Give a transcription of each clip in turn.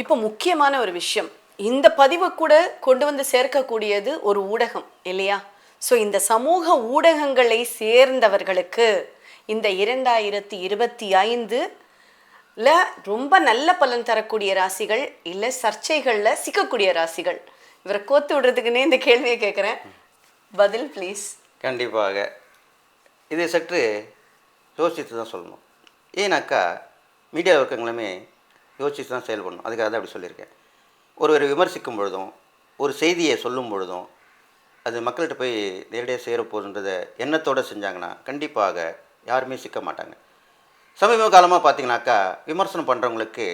இப்போ முக்கியமான ஒரு விஷயம். இந்த பதிவை கூட கொண்டு வந்து சேர்க்கக்கூடியது ஒரு ஊடகம் இல்லையா? ஸோ இந்த சமூக ஊடகங்களை சேர்ந்தவர்களுக்கு இந்த இரண்டாயிரத்தி இருபத்தி ஐந்துல ரொம்ப நல்ல பலன் தரக்கூடிய ராசிகள் இல்லை சர்ச்சைகளில் சிக்கக்கூடிய ராசிகள். இவரை கோத்து விடுறதுக்குன்னே இந்த கேள்வியை கேட்குறேன் பதில் ப்ளீஸ் கண்டிப்பாக. இதை சற்று யோசித்து தான் சொல்லணும். ஏன்னாக்கா மீடியா ஒர்க்கங்களுமே யோசித்து தான் செயல்படணும் அதுக்காக தான் அப்படி சொல்லியிருக்கேன். ஒருவரை விமர்சிக்கும் பொழுதும் ஒரு செய்தியை சொல்லும் பொழுதும் அது மக்கள்கிட்ட போய் நேரடியாக சேர எண்ணத்தோடு செஞ்சாங்கன்னா கண்டிப்பாக யாருமே சிக்க மாட்டாங்க. சமீப காலமாக பார்த்தீங்கன்னாக்கா விமர்சனம் பண்ணுறவங்களுக்கு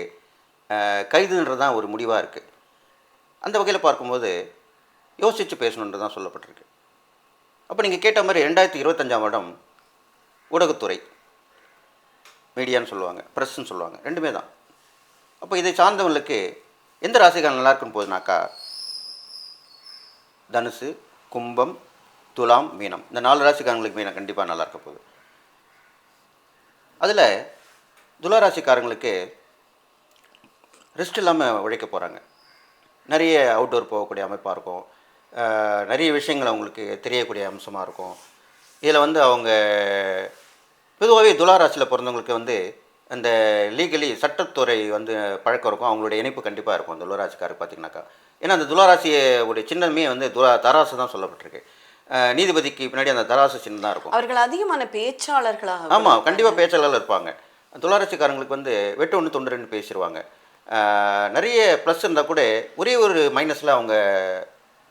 கைதுன்றது தான் ஒரு முடிவாக இருக்குது அந்த வகையில் பார்க்கும்போது யோசித்து பேசணுன்றது தான் சொல்லப்பட்டிருக்கு. அப்போ நீங்கள் கேட்ட மாதிரி ரெண்டாயிரத்தி இருபத்தஞ்சாம் வருடம் ஊடகத்துறை மீடியான்னு சொல்லுவாங்க ப்ரெஸ்ன்னு சொல்லுவாங்க ரெண்டுமே தான். அப்போ இதை சார்ந்தவங்களுக்கு எந்த ராசிகள் நல்லா இருக்குன்னு போகுதுனாக்கா? தனுசு கும்பம் துலாம் மீனம். இந்த நாலு ராசிக்காரங்களுக்கு மீனம் கண்டிப்பாக நல்லா இருக்க போகுது. அதில் துளாராசிக்காரங்களுக்கு ரெஸ்ட் இல்லாமல் உழைக்க போகிறாங்க நிறைய அவுட்டோர் போகக்கூடிய அமைப்பாக இருக்கும். நிறைய விஷயங்கள் அவங்களுக்கு தெரியக்கூடிய அம்சமாக இருக்கும். இதில் வந்து அவங்க பொதுவாகவே துளாராசியில் பிறந்தவங்களுக்கு வந்து அந்த லீகலி சட்டத்துறை வந்து பழக்கம் இருக்கும். அவங்களுடைய இணைப்பு கண்டிப்பாக இருக்கும். அந்த துளாராசிக்காரர் பார்த்தீங்கன்னாக்கா. ஏன்னா அந்த துளாராசியோடைய சின்னமே வந்து துலா தராசு தான் சொல்லப்பட்டிருக்கு. நீதிபதிக்கு பின்னாடி அந்த தராசு சின்னம் தான் இருக்கும். அவர்கள் அதிகமான பேச்சாளர்களாக ஆமாம் கண்டிப்பாக பேச்சாளர்கள் இருப்பாங்க. துளாராசிக்காரங்களுக்கு வந்து வெட்டு ஒன்று தொண்டு ரெண்டு பேசிடுவாங்க நிறைய ப்ளஸ் இருந்தால் கூட ஒரே ஒரு மைனஸில் அவங்க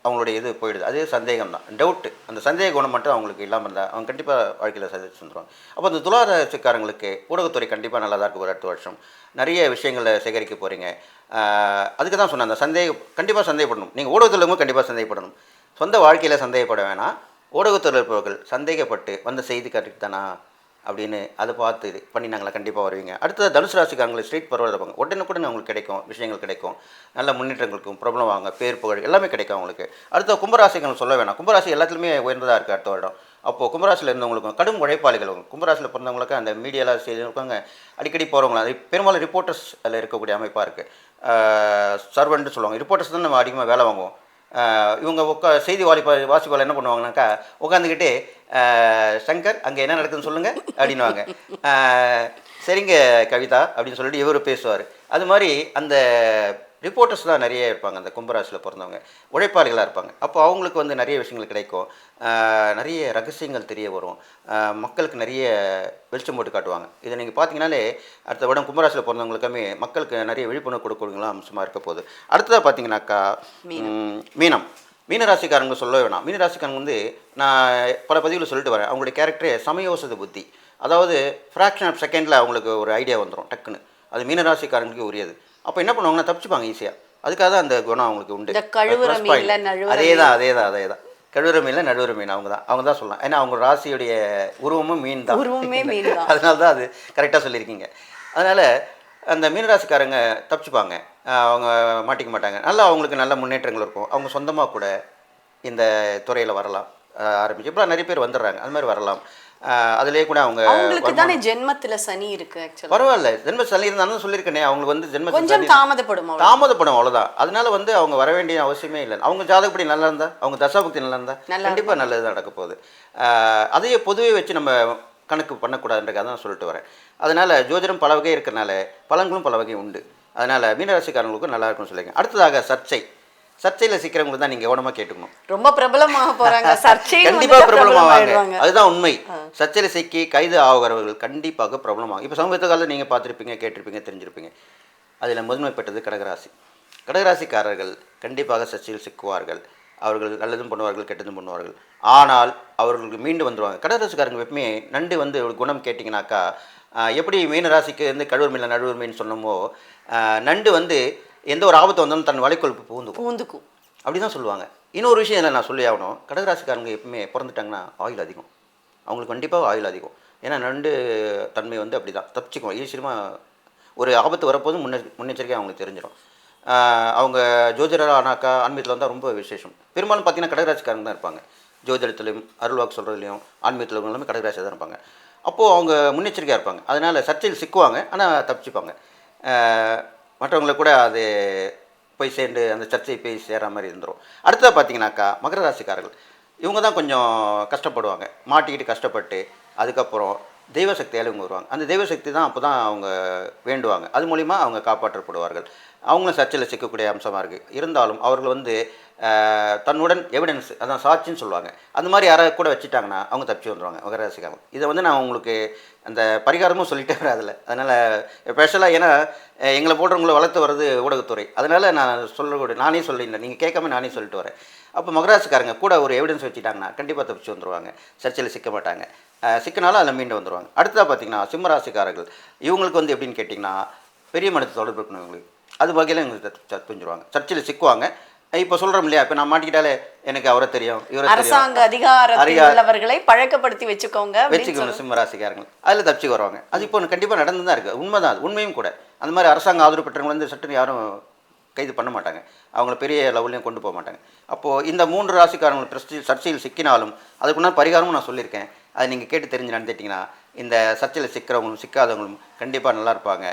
அவங்களுடைய இது போயிடுது. அதே சந்தேகம் தான் டவுட்டு அந்த சந்தேக குணம் மட்டும் அவங்களுக்கு இல்லாமல் இருந்தால் அவங்க கண்டிப்பாக வாழ்க்கையில் சாதிச்சு வந்துடுவாங்க அப்போ அந்த துளாராசிக்காரங்களுக்கு ஊடகத்துறை கண்டிப்பாக நல்லா தான் இருக்கும் ஒரு அடுத்த வருஷம். நிறைய விஷயங்களை சேகரிக்க போகிறீங்க அதுக்கு தான் சொன்னேன் அந்த சந்தேகம் கண்டிப்பாக சந்தேகப்படணும். நீங்கள் ஊடகத்தில் கண்டிப்பாக சந்தேகப்படணும். சொந்த வாழ்க்கையில் சந்தேகப்பட வேணாம். ஊடகத்தில் இருப்பவர்கள் சந்தேகப்பட்டு வந்த செய்தி கரெக்ட் தானா அப்படின்னு அதை பார்த்து இது பண்ணினாங்களா? கண்டிப்பாக வருவீங்க. அடுத்தது தனுசு ராசிக்காரங்களை ஸ்ட்ரீட் பரவாயில்ல இருப்பாங்க உடனுக்குடன் அவங்களுக்கு கிடைக்கும் விஷயங்கள் கிடைக்கும். நல்ல முன்னேற்றங்களுக்கும் ப்ராப்ளம் வாங்க பேர் புகழ் எல்லாமே கிடைக்கும் அவங்களுக்கு. அடுத்த கும்பராசிகள் சொல்ல வேணாம். கும்பராசி எல்லாத்துலேயுமே உயர்ந்ததாக இருக்குது அடுத்த வருடம். அப்போது கும்பராசியில் இருந்தவங்களுக்கும் கடும் உழைப்பாளிகள் கும்பராசியில் பிறந்தவங்களுக்கு அந்த மீடியாவில் செய்திருக்காங்க அடிக்கடி போகிறவங்களும் அது பெரும்பாலும் ரிப்போர்ட்டர்ஸ் அதில் இருக்கக்கூடிய அமைப்பாக இருக்குது சர்வன்ட்டு சொல்லுவாங்க. ரிப்போர்ட்டர்ஸ் தான் நம்ம அதிகமாக வேலை வாங்குவோம். இவங்க உட்கா செய்தி வாலிப்பா வாசிப்பாளர் என்ன பண்ணுவாங்கனாக்கா உட்காந்துக்கிட்டே சங்கர் அங்கே என்ன நடக்குதுன்னு சொல்லுங்கள் அப்படின்னுவாங்க. ஆஹ் சரிங்க கவிதா அப்படின்னு சொல்லிட்டு இவர் பேசுவார். அது மாதிரி அந்த ரிப்போர்ட்டர்ஸ்லாம் நிறைய இருப்பாங்க அந்த கும்பராசியில் பிறந்தவங்க. உழைப்பாளிகளாக இருப்பாங்க. அப்போ அவங்களுக்கு வந்து நிறைய விஷயங்கள் கிடைக்கும். நிறைய ரகசியங்கள் தெரிய வரும். மக்களுக்கு நிறைய வெளிச்சம் போட்டு காட்டுவாங்க. இதை நீங்கள் பார்த்தீங்கன்னாலே அடுத்த வருடம் கும்பராசியில் பிறந்தவங்களுக்குமே மக்களுக்கு நிறைய விழிப்புணர்வு கொடுக்கறதுலாம் அம்சமாக இருக்க போகுது. அடுத்ததாக பார்த்தீங்கன்னாக்கா மீனம். மீனராசிக்காரங்க சொல்ல வேணாம். மீனராசிக்காரங்க வந்து நான் பல பதிவில் சொல்லிட்டு வரேன். அவங்களுடைய கேரக்டரே சமயோசித புத்தி. அதாவது ஃப்ராக்ஷன் ஆஃப் செகண்டில் அவங்களுக்கு ஒரு ஐடியா வந்துடும் டக்குன்னு. அது மீனராசிக்காரங்களுக்கு உரியது. அப்போ என்ன பண்ணுவாங்கன்னா தப்பிச்சுப்பாங்க ஈஸியாக அதுக்காக தான் அந்த குணம் அவங்களுக்கு உண்டு. அதே தான் அதே தான் அதே தான் கழுவுற மீனில் நடுவுற மீன் அவங்க தான். அவங்க தான் சொல்லலாம். ஏன்னா அவங்க ராசியுடைய உருவமும் மீன் தான். உருவமே மீன் தான். அதனால தான் அது கரெக்டாக சொல்லியிருக்கீங்க. அதனால் அந்த மீனராசிக்காரங்க தப்பிச்சுப்பாங்க. அவங்க மாட்டிக்க மாட்டாங்க. நல்லா அவங்களுக்கு நல்ல முன்னேற்றங்கள் இருக்கும். அவங்க சொந்தமாக கூட இந்த துறையில் வரலாம். ஆரம்பிச்சு. இப்போ நிறைய பேர் வந்துடுறாங்க. அது மாதிரி வரலாம். அதுலயே கூட அவங்க அவங்களுக்கு தானே ஜென்மத்துல சனி இருக்கு ஆக்சுவலா பரவாயில்ல. ஜென்ம சனி இருந்தாலும் சொல்லியிருக்கேனே அவங்களுக்கு வந்து ஜென்ம கொஞ்சம் தாமதப்படும். தாமதப்படும் அவ்வளோதான் அதனால வந்து அவங்க வர வேண்டிய அவசியமே இல்லை. அவங்க ஜாதகப்படி நல்லா இருந்தா அவங்க தசாபக்தி நல்லா இருந்தா கண்டிப்பாக நல்லது நடக்க போகுது. அதையே பொதுவே வச்சு நம்ம கணக்கு பண்ணக்கூடாதுன்றக்காக தான் சொல்லிட்டு வரேன். அதனால ஜோதிடம் பல வகை இருக்கிறனால பலன்களும் பல வகை உண்டு. அதனால மீனராசிக்காரங்களுக்கும் நல்லா இருக்கும்னு சொல்லுங்க. அடுத்ததாக சர்ச்சை. சர்ச்சையில் சிக்கிறவங்களுக்கு தான் நீங்கள் கவனமாக கேட்டுக்கணும். ரொம்ப பிரபலமாக போறாங்க. சர்ச்சை கண்டிப்பா பிரபலமாவாங்க. அதுதான் உண்மை. சர்ச்சையில் சிக்கி கைது ஆகிறவர்கள் கண்டிப்பாக பிரபலமாகும் இப்போ சமீப காலத்தில் நீங்கள் பார்த்துருப்பீங்க கேட்டிருப்பீங்க தெரிஞ்சிருப்பீங்க. அதில் முதன்மைப்பட்டது கடகராசி. கடகராசிக்காரர்கள் கண்டிப்பாக சர்ச்சையில் சிக்குவார்கள். அவர்கள் நல்லதும் பண்ணுவார்கள் கெட்டதும் பண்ணுவார்கள். ஆனால் அவர்களுக்கு மீண்டு வந்துடுவாங்க கடகராசிக்காரங்க எப்பவுமே நண்டு வந்து ஒரு குணம் கேட்டிங்கனாக்கா எப்படி மீன ராசிக்கு வந்து கழுவர் மீன் நடுவர் மீன் சொன்னோமோ நண்டு வந்து எந்த ஒரு ஆபத்து வந்தாலும் தன் வலைக்குள் பூந்துக்கும். பூந்துக்கும். அப்படி தான் சொல்லுவாங்க. இன்னொரு விஷயம் என்ன நான் சொல்லி ஆகணும். கடகராசிக்காரங்க எப்பவுமே பிறந்துட்டாங்கன்னா ஆயுள் அதிகம். அவங்களுக்கு கண்டிப்பாக ஆயுள் அதிகம். ஏன்னா நண்டு தன்மை வந்து அப்படி தான் தப்பிச்சுக்குவோம் ஈஸியமாக ஒரு ஆபத்து வரப்போது முன்னெ முன்னெச்சரிக்கை அவங்களுக்கு தெரிஞ்சிடும் அவங்க ஜோதிடர் ஆனாக்கா ஆன்மீகத்தில் வந்தால் ரொம்ப விசேஷம். பெரும்பாலும் பார்த்தீங்கன்னா கடகராசிக்காரங்க தான் இருப்பாங்க. ஜோதிடத்துலையும் அருள்வாக்கு சொல்கிறதுலையும் ஆன்மீகத்தில் எல்லாமே கடகராசி தான் இருப்பாங்க. அப்போது அவங்க முன்னெச்சரிக்கையாக இருப்பாங்க. அதனால் சர்ச்சையில் சிக்குவாங்க ஆனால் தப்பிச்சுப்பாங்க. மற்றவங்கள மற்றவங்களை கூட அது போய் சேர்ந்து அந்த சர்ச்சை போய் சேர மாதிரி இருந்துரும். அடுத்தது பார்த்தீங்கன்னாக்கா மகர ராசிக்காரர்கள். இவங்க தான் கொஞ்சம் கஷ்டப்படுவாங்க. மாட்டிக்கிட்டு கஷ்டப்பட்டு அதுக்கப்புறம் தெய்வசக்தியால் இவங்க வருவாங்க. அந்த தெய்வ சக்தி தான் அப்போ தான் அவங்க வேண்டுவாங்க. அது மூலிமா அவங்க காப்பாற்றப்படுவார்கள். அவங்களும் சர்ச்சையில் சிக்கக்கூடிய அம்சமாக இருக்குது இருந்தாலும் அவர்கள் வந்து தன்னுடன் எவிடன்ஸ் அதான் சாட்சின்னு சொல்லுவாங்க. அந்த மாதிரி யாராவது கூட வச்சுட்டாங்கன்னா அவங்க தப்பிச்சு வந்துடுவாங்க மகர இதை வந்து நான் உங்களுக்கு அந்த பரிகாரமும் சொல்லிட்டே வராதில்ல. அதனால் ஸ்பெஷலாக ஏன்னா எங்களை போடுறவங்களை வளர்த்து வர்றது ஊடகத்துறை. அதனால் நான் சொல்லக்கூடிய நானே சொல்லியிருந்தேன் நீங்கள் கேட்காம நானே சொல்லிட்டு வரேன். அப்போ மகராசிக்காரங்க கூட ஒரு எவிடன்ஸ் வச்சுட்டாங்கன்னா கண்டிப்பாக தப்பிச்சு வந்துருவாங்க. சர்ச்சையில் சிக்க மாட்டாங்க. அஹ், சிக்கினாலும் அதில் மீண்டு வந்துருவாங்க. அடுத்ததாக பார்த்தீங்கன்னா சிம்மராசிக்காரர்கள். இவங்களுக்கு வந்து எப்படின்னு கேட்டிங்கன்னா பெரிய மனத்து தொடர்பு இருக்கணும் இவங்களுக்கு. அது வகையில் இவங்களுக்கு தப்பிஞ்சிருவாங்க சர்ச்சையில் சிக்குவாங்க. இப்போ சொல்கிறோம் இல்லையா? இப்போ நான் மாட்டிக்கிட்டாலே எனக்கு அவரை தெரியும் இவரை அரசாங்க அதிகாரத்தில் அதிகார- உள்ளவர்களை பழக்கப்படுத்தி வச்சுக்கோங்க அப்படின்னு வச்சுக்கணும் சிம்ம ராசிக்காரங்க அதில் தப்பிச்சு வருவாங்க. அது இப்போ கண்டிப்பாக நடந்து தான் இருக்குது உண்மைதான் அது. உண்மையும் கூட. அந்த மாதிரி அரசாங்க ஆதரவு பெற்றவங்க வந்து சட்டுன்னு யாரும் கைது பண்ண மாட்டாங்க. அவங்கள பெரிய லெவல்லையும் கொண்டு போக மாட்டாங்க. அப்போது இந்த மூன்று ராசிக்காரங்கள் பிரஸ்டி சர்ச்சையில் சிக்கினாலும் அதுக்குன்னா பரிகாரமும் நான் சொல்லியிருக்கேன். அதை நீங்கள் கேட்டு தெரிஞ்சு நடந்துட்டிங்கன்னா இந்த சர்ச்சையில் சிக்கிறவங்களும் சிக்காதவங்களும் கண்டிப்பாக நல்லா இருப்பாங்க.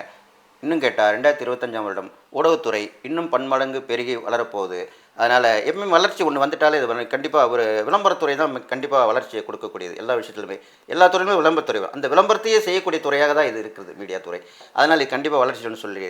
இன்னும் கேட்டால் ரெண்டாயிரத்தி இருபத்தஞ்சாம் வருடம் உடவுத்துறை இன்னும் பன்மடங்கு பெருகி வளரப்போகுது. அதனால் எப்பவுமே வளர்ச்சி ஒன்று வந்துட்டாலே இது கண்டிப்பாக ஒரு விளம்பரத்துறை தான் கண்டிப்பாக வளர்ச்சியை கொடுக்கக்கூடியது. எல்லா விஷயத்துலையுமே எல்லா துறையுமே விளம்பரத்துறை தான். அந்த விளம்பரத்தையே செய்யக்கூடிய துறையாக தான் இது இருக்குது மீடியா துறை. அதனால் இது கண்டிப்பாக வளர்ச்சி ஒன்று சொல்லி